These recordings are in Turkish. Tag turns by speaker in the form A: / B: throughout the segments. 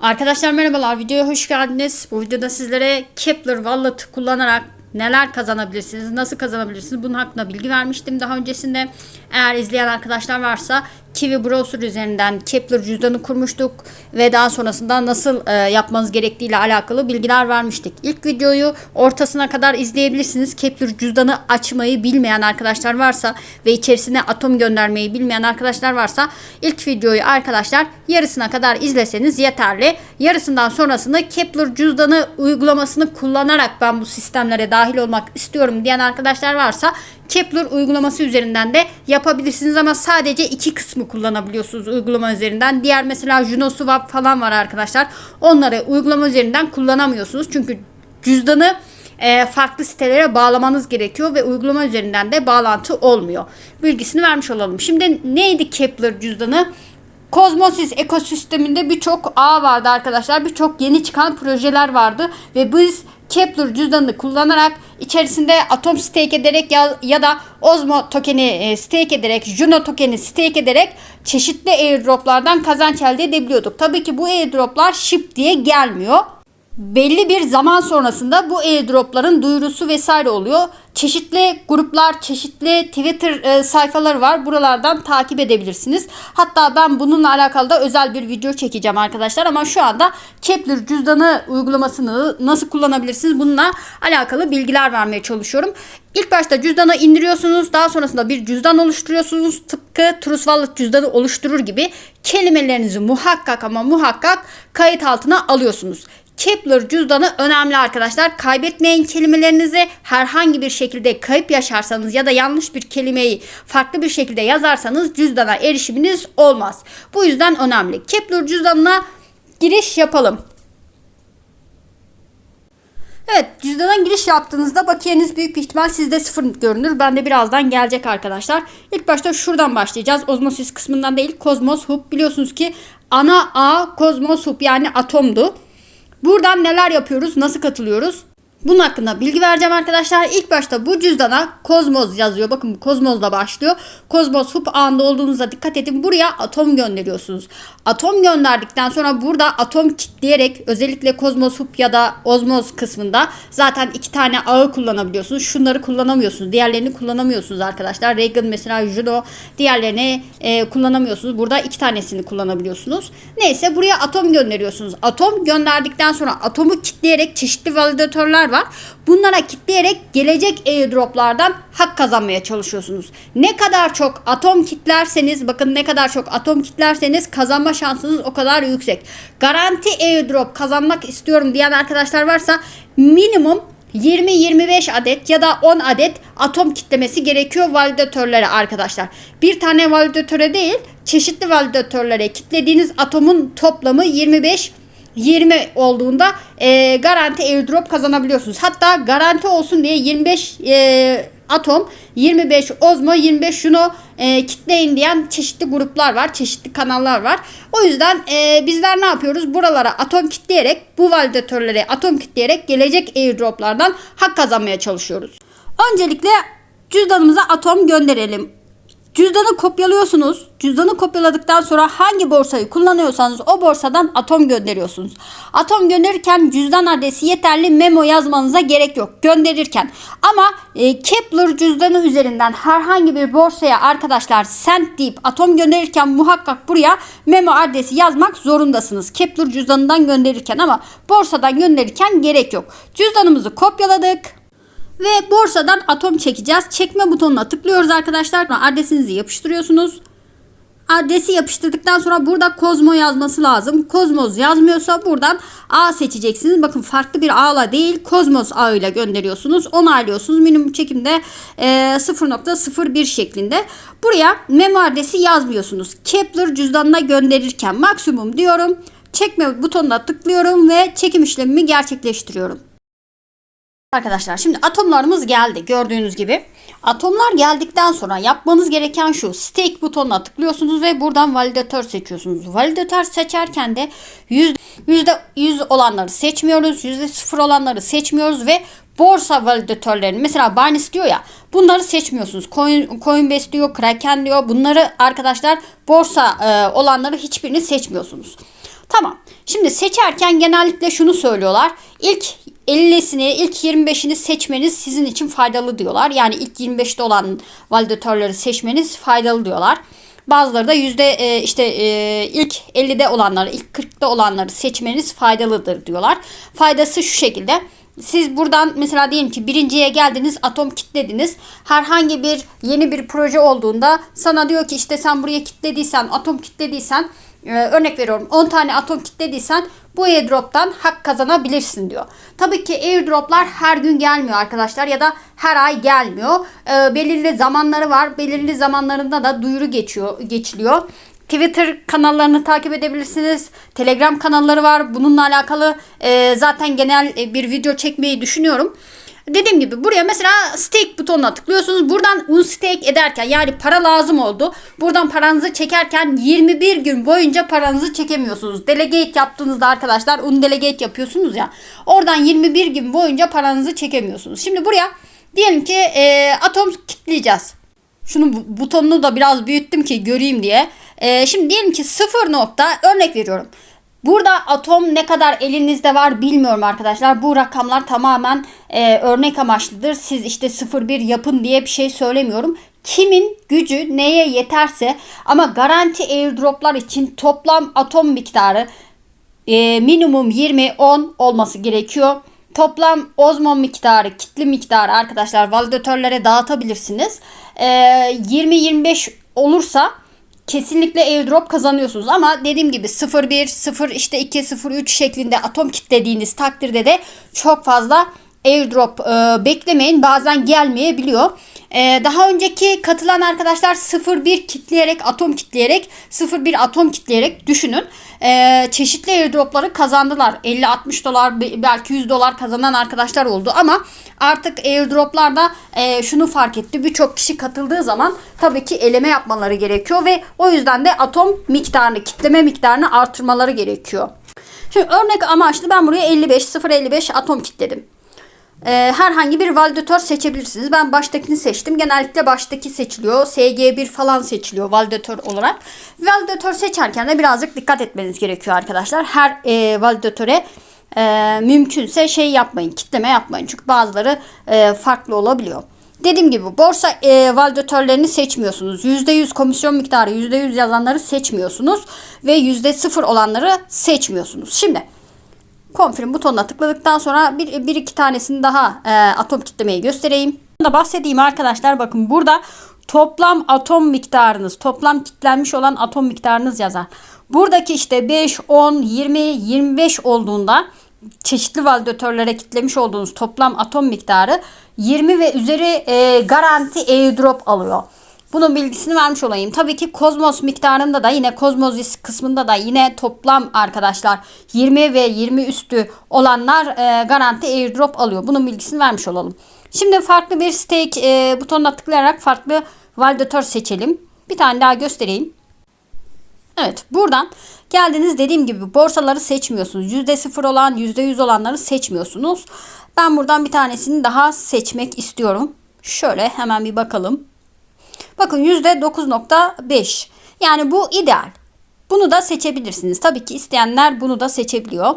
A: Arkadaşlar merhabalar videoya hoş geldiniz. Bu videoda sizlere Kepler Wallet kullanarak neler kazanabilirsiniz, nasıl kazanabilirsiniz bunun hakkında bilgi vermiştim daha öncesinde. Eğer izleyen arkadaşlar varsa Kiwi Browser üzerinden Kepler cüzdanı kurmuştuk ve daha sonrasında nasıl e, yapmanız gerektiği ile alakalı bilgiler vermiştik. İlk videoyu ortasına kadar izleyebilirsiniz. Kepler cüzdanı açmayı bilmeyen arkadaşlar varsa ve içerisine atom göndermeyi bilmeyen arkadaşlar varsa ilk videoyu arkadaşlar yarısına kadar izleseniz yeterli. Yarısından sonrasında Kepler cüzdanı uygulamasını kullanarak ben bu sistemlere dahil olmak istiyorum diyen arkadaşlar varsa Kepler uygulaması üzerinden de yapabilirsiniz ama sadece iki kısmı kullanabiliyorsunuz uygulama üzerinden. Diğer mesela JunoSwap falan var arkadaşlar. Onları uygulama üzerinden kullanamıyorsunuz. Çünkü cüzdanı e, farklı sitelere bağlamanız gerekiyor ve uygulama üzerinden de bağlantı olmuyor. Bilgisini vermiş olalım. Şimdi neydi Kepler cüzdanı? Kozmosis ekosisteminde birçok ağ vardı arkadaşlar. Birçok yeni çıkan projeler vardı ve biz Kepler cüzdanını kullanarak içerisinde atom stake ederek ya, ya da Osmo tokeni e, stake ederek, Juno tokeni stake ederek çeşitli airdroplardan kazanç elde edebiliyorduk. Tabii ki bu airdroplar ship diye gelmiyor belli bir zaman sonrasında bu airdropların duyurusu vesaire oluyor. Çeşitli gruplar, çeşitli Twitter e, sayfaları var. Buralardan takip edebilirsiniz. Hatta ben bununla alakalı da özel bir video çekeceğim arkadaşlar. Ama şu anda Kepler cüzdanı uygulamasını nasıl kullanabilirsiniz bununla alakalı bilgiler vermeye çalışıyorum. İlk başta cüzdanı indiriyorsunuz. Daha sonrasında bir cüzdan oluşturuyorsunuz. Tıpkı Trust Wallet cüzdanı oluşturur gibi kelimelerinizi muhakkak ama muhakkak kayıt altına alıyorsunuz. Kepler cüzdanı önemli arkadaşlar. Kaybetmeyin kelimelerinizi. Herhangi bir şekilde kayıp yaşarsanız ya da yanlış bir kelimeyi farklı bir şekilde yazarsanız cüzdana erişiminiz olmaz. Bu yüzden önemli. Kepler cüzdanına giriş yapalım. Evet cüzdana giriş yaptığınızda bakiyeniz büyük bir ihtimal sizde sıfır görünür. Bende birazdan gelecek arkadaşlar. İlk başta şuradan başlayacağız. Osmosis kısmından değil Cosmos Hub. Biliyorsunuz ki ana A Cosmos Hub yani atomdu. Buradan neler yapıyoruz? Nasıl katılıyoruz? Bunun hakkında bilgi vereceğim arkadaşlar. İlk başta bu cüzdana Kozmos yazıyor. Bakın Kozmos'la başlıyor. Kozmos hub ağında olduğunuzda dikkat edin. Buraya atom gönderiyorsunuz. Atom gönderdikten sonra burada atom kitleyerek özellikle Kozmos hub ya da Osmos kısmında zaten iki tane ağı kullanabiliyorsunuz. Şunları kullanamıyorsunuz. Diğerlerini kullanamıyorsunuz arkadaşlar. Reagan mesela Juno diğerlerini e, kullanamıyorsunuz. Burada iki tanesini kullanabiliyorsunuz. Neyse buraya atom gönderiyorsunuz. Atom gönderdikten sonra atomu kitleyerek çeşitli validatörler var. Bunlara kitleyerek gelecek airdroplardan hak kazanmaya çalışıyorsunuz. Ne kadar çok atom kitlerseniz bakın ne kadar çok atom kitlerseniz kazanma şansınız o kadar yüksek. Garanti airdrop kazanmak istiyorum diyen arkadaşlar varsa minimum 20-25 adet ya da 10 adet atom kitlemesi gerekiyor validatörlere arkadaşlar. Bir tane validatöre değil çeşitli validatörlere kitlediğiniz atomun toplamı 25 20 olduğunda e, garanti airdrop kazanabiliyorsunuz. Hatta garanti olsun diye 25 e, atom, 25 Ozmo, 25 şunu e, kitleyin diyen çeşitli gruplar var, çeşitli kanallar var. O yüzden e, bizler ne yapıyoruz? Buralara atom kitleyerek, bu validatörlere atom kitleyerek gelecek airdroplardan hak kazanmaya çalışıyoruz. Öncelikle cüzdanımıza atom gönderelim. Cüzdanı kopyalıyorsunuz. Cüzdanı kopyaladıktan sonra hangi borsayı kullanıyorsanız o borsadan atom gönderiyorsunuz. Atom gönderirken cüzdan adresi yeterli memo yazmanıza gerek yok gönderirken. Ama e, Kepler cüzdanı üzerinden herhangi bir borsaya arkadaşlar send deyip atom gönderirken muhakkak buraya memo adresi yazmak zorundasınız. Kepler cüzdanından gönderirken ama borsadan gönderirken gerek yok. Cüzdanımızı kopyaladık. Ve borsadan atom çekeceğiz. Çekme butonuna tıklıyoruz arkadaşlar. Adresinizi yapıştırıyorsunuz. Adresi yapıştırdıktan sonra burada Kozmo yazması lazım. Kozmos yazmıyorsa buradan A seçeceksiniz. Bakın farklı bir ağla değil Kozmos ağıyla gönderiyorsunuz. Onaylıyorsunuz. Minimum çekimde e, 0.01 şeklinde. Buraya memo adresi yazmıyorsunuz. Kepler cüzdanına gönderirken maksimum diyorum. Çekme butonuna tıklıyorum ve çekim işlemimi gerçekleştiriyorum. Arkadaşlar şimdi atomlarımız geldi gördüğünüz gibi. Atomlar geldikten sonra yapmanız gereken şu stake butonuna tıklıyorsunuz ve buradan validatör seçiyorsunuz. Validatör seçerken de yüzde 100 olanları seçmiyoruz. %0 olanları seçmiyoruz ve borsa validatörlerini mesela Binance diyor ya bunları seçmiyorsunuz. Coin, Coinbase diyor, Kraken diyor. Bunları arkadaşlar borsa e, olanları hiçbirini seçmiyorsunuz. Tamam. Şimdi seçerken genellikle şunu söylüyorlar. İlk 50'sini, ilk 25'ini seçmeniz sizin için faydalı diyorlar. Yani ilk 25'te olan validatörleri seçmeniz faydalı diyorlar. Bazıları da yüzde e, işte e, ilk 50'de olanları, ilk 40'ta olanları seçmeniz faydalıdır diyorlar. Faydası şu şekilde. Siz buradan mesela diyelim ki birinciye geldiniz atom kitlediniz. Herhangi bir yeni bir proje olduğunda sana diyor ki işte sen buraya kitlediysen atom kitlediysen e, örnek veriyorum 10 tane atom kitlediysen bu airdrop'tan hak kazanabilirsin diyor. Tabii ki airdrop'lar her gün gelmiyor arkadaşlar ya da her ay gelmiyor. E, belirli zamanları var. Belirli zamanlarında da duyuru geçiyor, geçiliyor. Twitter kanallarını takip edebilirsiniz. Telegram kanalları var. Bununla alakalı e, zaten genel e, bir video çekmeyi düşünüyorum. Dediğim gibi buraya mesela stake butonuna tıklıyorsunuz. Buradan unstake ederken yani para lazım oldu. Buradan paranızı çekerken 21 gün boyunca paranızı çekemiyorsunuz. Delegate yaptığınızda arkadaşlar undelegate yapıyorsunuz ya. Oradan 21 gün boyunca paranızı çekemiyorsunuz. Şimdi buraya diyelim ki e, atom kitleyeceğiz. Şunu bu- butonunu da biraz büyüttüm ki göreyim diye. Ee, şimdi diyelim ki 0 nokta örnek veriyorum. Burada atom ne kadar elinizde var bilmiyorum arkadaşlar. Bu rakamlar tamamen e, örnek amaçlıdır. Siz işte 0-1 yapın diye bir şey söylemiyorum. Kimin gücü neye yeterse ama garanti airdroplar için toplam atom miktarı e, minimum 20-10 olması gerekiyor. Toplam ozmon miktarı, kitli miktarı arkadaşlar validatörlere dağıtabilirsiniz. E, 20-25 olursa kesinlikle airdrop kazanıyorsunuz. Ama dediğim gibi 0-1, 0 işte 2, 0-3 şeklinde atom kitlediğiniz takdirde de çok fazla airdrop e, beklemeyin. Bazen gelmeyebiliyor. E, daha önceki katılan arkadaşlar 0-1 kitleyerek, atom kitleyerek, 0-1 atom kitleyerek düşünün. E, çeşitli airdropları kazandılar. 50-60 dolar be- belki 100 dolar kazanan arkadaşlar oldu. Ama artık airdroplarda e, şunu fark etti. Birçok kişi katıldığı zaman tabii ki eleme yapmaları gerekiyor ve o yüzden de atom miktarını, kitleme miktarını artırmaları gerekiyor. Şimdi örnek amaçlı ben buraya 55, 0.55 atom kitledim. Ee, herhangi bir validatör seçebilirsiniz. Ben baştakini seçtim. Genellikle baştaki seçiliyor. SG1 falan seçiliyor validatör olarak. Validatör seçerken de birazcık dikkat etmeniz gerekiyor arkadaşlar. Her e, validatöre e, mümkünse şey yapmayın, kitleme yapmayın. Çünkü bazıları e, farklı olabiliyor. Dediğim gibi borsa e, validatörlerini seçmiyorsunuz. %100 komisyon miktarı %100 yazanları seçmiyorsunuz. Ve %0 olanları seçmiyorsunuz. Şimdi Confirm butonuna tıkladıktan sonra bir, bir iki tanesini daha e, atom kitlemeyi göstereyim. Bunu da bahsedeyim arkadaşlar. Bakın burada toplam atom miktarınız, toplam kitlenmiş olan atom miktarınız yazar. Buradaki işte 5, 10, 20, 25 olduğunda çeşitli validatörlere kitlemiş olduğunuz toplam atom miktarı 20 ve üzeri e, garanti airdrop alıyor. Bunun bilgisini vermiş olayım. Tabii ki Kozmos miktarında da yine Kozmos kısmında da yine toplam arkadaşlar 20 ve 20 üstü olanlar e, garanti airdrop alıyor. Bunun bilgisini vermiş olalım. Şimdi farklı bir stake e, butonuna tıklayarak farklı validatör seçelim. Bir tane daha göstereyim. Evet buradan geldiniz dediğim gibi borsaları seçmiyorsunuz. %0 olan %100 olanları seçmiyorsunuz. Ben buradan bir tanesini daha seçmek istiyorum. Şöyle hemen bir bakalım. Bakın %9.5. Yani bu ideal. Bunu da seçebilirsiniz. Tabii ki isteyenler bunu da seçebiliyor.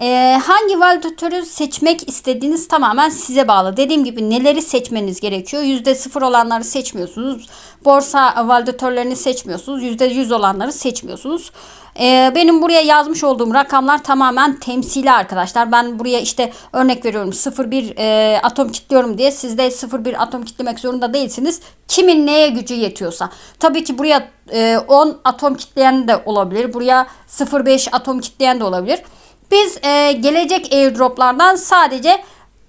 A: Ee, hangi validatörü seçmek istediğiniz tamamen size bağlı. Dediğim gibi neleri seçmeniz gerekiyor. %0 olanları seçmiyorsunuz. Borsa validatörlerini seçmiyorsunuz. %100 olanları seçmiyorsunuz. Ee, benim buraya yazmış olduğum rakamlar tamamen temsili arkadaşlar. Ben buraya işte örnek veriyorum 0,1 e, atom kitliyorum diye siz de 0,1 atom kitlemek zorunda değilsiniz. Kimin neye gücü yetiyorsa. Tabii ki buraya e, 10 atom kitleyen de olabilir. Buraya 0,5 atom kitleyen de olabilir. Biz e, gelecek airdroplardan sadece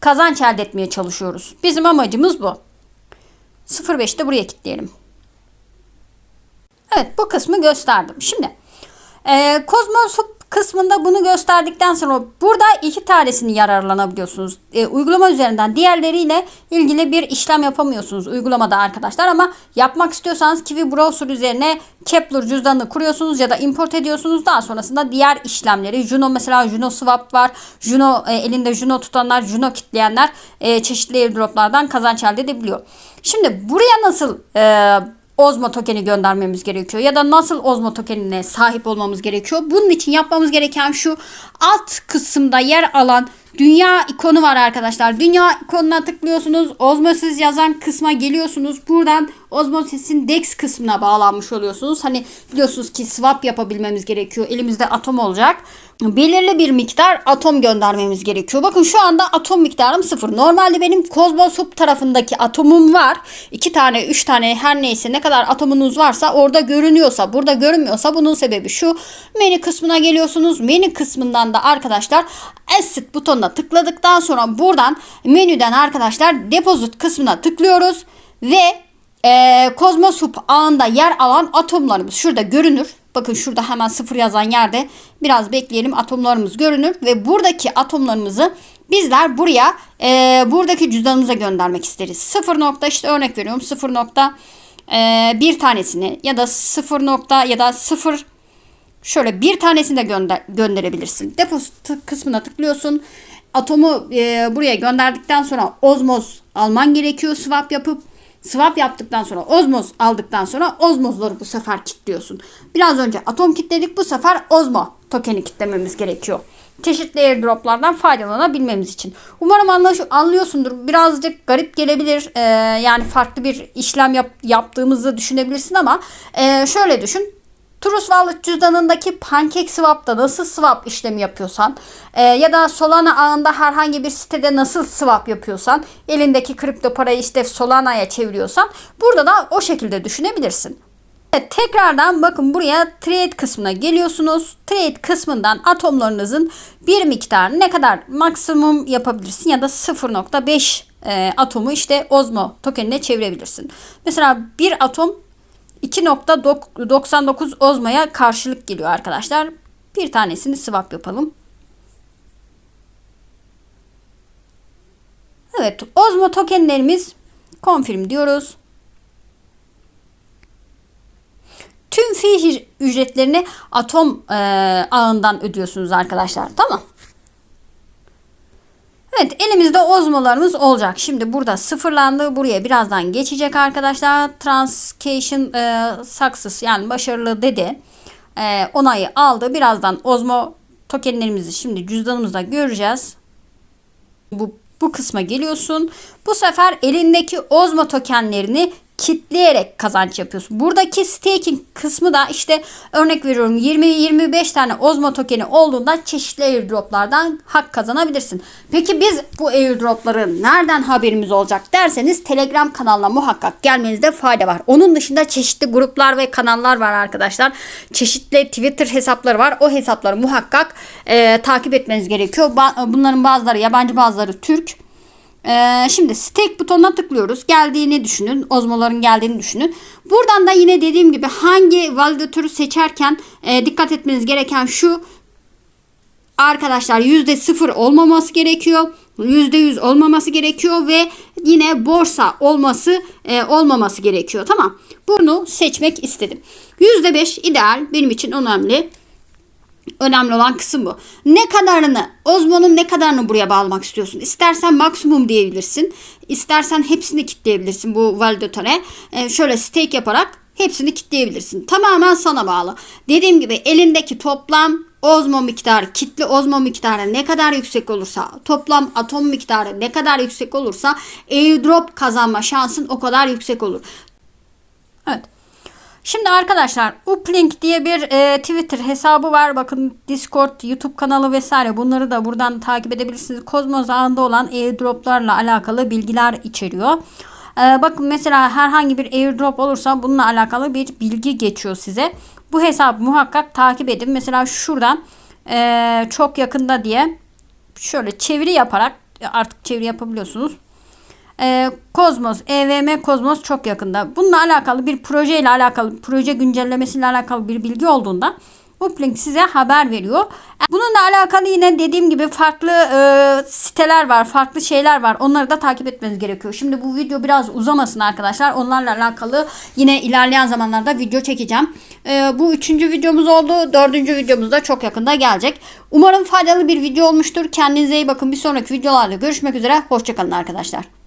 A: kazanç elde etmeye çalışıyoruz. Bizim amacımız bu. 0.5'te buraya kilitleyelim. Evet bu kısmı gösterdim. Şimdi e, Cosmos Hub kısmında bunu gösterdikten sonra burada iki tanesini yararlanabiliyorsunuz. E, uygulama üzerinden diğerleriyle ilgili bir işlem yapamıyorsunuz uygulamada arkadaşlar ama yapmak istiyorsanız Kiwi Browser üzerine Kepler cüzdanını kuruyorsunuz ya da import ediyorsunuz. Daha sonrasında diğer işlemleri Juno mesela Juno Swap var. Juno e, elinde Juno tutanlar, Juno kitleyenler e, çeşitli airdroplardan kazanç elde edebiliyor. Şimdi buraya nasıl e, Ozmo tokeni göndermemiz gerekiyor ya da nasıl Ozmo tokenine sahip olmamız gerekiyor. Bunun için yapmamız gereken şu alt kısımda yer alan dünya ikonu var arkadaşlar. Dünya ikonuna tıklıyorsunuz. Osmosis yazan kısma geliyorsunuz. Buradan Osmosis'in DEX kısmına bağlanmış oluyorsunuz. Hani biliyorsunuz ki swap yapabilmemiz gerekiyor. Elimizde atom olacak. Belirli bir miktar atom göndermemiz gerekiyor. Bakın şu anda atom miktarım sıfır. Normalde benim Cosmos Hub tarafındaki atomum var. İki tane, üç tane her neyse ne kadar atomunuz varsa orada görünüyorsa, burada görünmüyorsa bunun sebebi şu. Menü kısmına geliyorsunuz. Menü kısmından da arkadaşlar Asset butonuna tıkladıktan sonra buradan menüden arkadaşlar Deposit kısmına tıklıyoruz ve Kozmos Hub ağında yer alan atomlarımız şurada görünür. Bakın şurada hemen sıfır yazan yerde biraz bekleyelim atomlarımız görünür ve buradaki atomlarımızı bizler buraya e, buradaki cüzdanımıza göndermek isteriz. Sıfır nokta işte örnek veriyorum sıfır nokta e, bir tanesini ya da sıfır nokta ya da sıfır şöyle bir tanesini de gönder gönderebilirsin. Depozit kısmına tıklıyorsun. Atomu e, buraya gönderdikten sonra ozmoz alman gerekiyor swap yapıp Swap yaptıktan sonra ozmoz aldıktan sonra ozmozları bu sefer kilitliyorsun. Biraz önce atom kilitledik bu sefer ozmo tokeni kilitlememiz gerekiyor. Çeşitli airdroplardan faydalanabilmemiz için. Umarım anlaş- anlıyorsundur. Birazcık garip gelebilir. Ee, yani farklı bir işlem yap- yaptığımızı düşünebilirsin ama e, şöyle düşün. Trust Wallet cüzdanındaki PancakeSwap'ta nasıl swap işlemi yapıyorsan e, ya da Solana ağında herhangi bir sitede nasıl swap yapıyorsan elindeki kripto parayı işte Solana'ya çeviriyorsan burada da o şekilde düşünebilirsin. Evet, tekrardan bakın buraya trade kısmına geliyorsunuz. Trade kısmından atomlarınızın bir miktarı ne kadar maksimum yapabilirsin ya da 0.5 e, atomu işte Ozmo tokenine çevirebilirsin. Mesela bir atom 2.99 ozmaya karşılık geliyor arkadaşlar. Bir tanesini swap yapalım. Evet, ozmo tokenlerimiz confirm diyoruz. Tüm fi ücretlerini atom e, ağından ödüyorsunuz arkadaşlar. Tamam. Evet elimizde ozmolarımız olacak. Şimdi burada sıfırlandı. Buraya birazdan geçecek arkadaşlar. Transcation e, success yani başarılı dedi. E, onayı aldı. Birazdan ozmo tokenlerimizi şimdi cüzdanımızda göreceğiz. Bu, bu kısma geliyorsun. Bu sefer elindeki ozmo tokenlerini kitleyerek kazanç yapıyorsun. Buradaki staking kısmı da işte örnek veriyorum 20-25 tane Ozmo tokeni olduğunda çeşitli airdroplardan hak kazanabilirsin. Peki biz bu airdropları nereden haberimiz olacak derseniz Telegram kanalına muhakkak gelmenizde fayda var. Onun dışında çeşitli gruplar ve kanallar var arkadaşlar. Çeşitli Twitter hesapları var. O hesapları muhakkak e, takip etmeniz gerekiyor. Ba- bunların bazıları yabancı bazıları Türk. Ee, şimdi stake butonuna tıklıyoruz. Geldiğini düşünün. Ozmoların geldiğini düşünün. Buradan da yine dediğim gibi hangi validatörü seçerken e, dikkat etmeniz gereken şu. Arkadaşlar %0 olmaması gerekiyor. %100 olmaması gerekiyor ve yine borsa olması e, olmaması gerekiyor. Tamam. Bunu seçmek istedim. %5 ideal benim için önemli. Önemli olan kısım bu. Ne kadarını, Ozmo'nun ne kadarını buraya bağlamak istiyorsun? İstersen maksimum diyebilirsin. İstersen hepsini kitleyebilirsin bu validatöre. Ee, şöyle stake yaparak hepsini kitleyebilirsin. Tamamen sana bağlı. Dediğim gibi elindeki toplam ozmo miktarı, kitle ozmo miktarı ne kadar yüksek olursa, toplam atom miktarı ne kadar yüksek olursa airdrop kazanma şansın o kadar yüksek olur. Evet. Şimdi arkadaşlar Uplink diye bir e, Twitter hesabı var. Bakın Discord, YouTube kanalı vesaire bunları da buradan takip edebilirsiniz. Kozmos ağında olan airdroplarla alakalı bilgiler içeriyor. E, bakın mesela herhangi bir airdrop olursa bununla alakalı bir bilgi geçiyor size. Bu hesabı muhakkak takip edin. Mesela şuradan e, çok yakında diye şöyle çeviri yaparak artık çeviri yapabiliyorsunuz. Ee, Kozmos, EVM Kozmos çok yakında. Bununla alakalı bir proje ile alakalı, proje güncellemesiyle alakalı bir bilgi olduğunda Uplink size haber veriyor. Bununla alakalı yine dediğim gibi farklı e, siteler var, farklı şeyler var. Onları da takip etmeniz gerekiyor. Şimdi bu video biraz uzamasın arkadaşlar. Onlarla alakalı yine ilerleyen zamanlarda video çekeceğim. E, bu üçüncü videomuz oldu. Dördüncü videomuz da çok yakında gelecek. Umarım faydalı bir video olmuştur. Kendinize iyi bakın. Bir sonraki videolarda görüşmek üzere. Hoşçakalın arkadaşlar.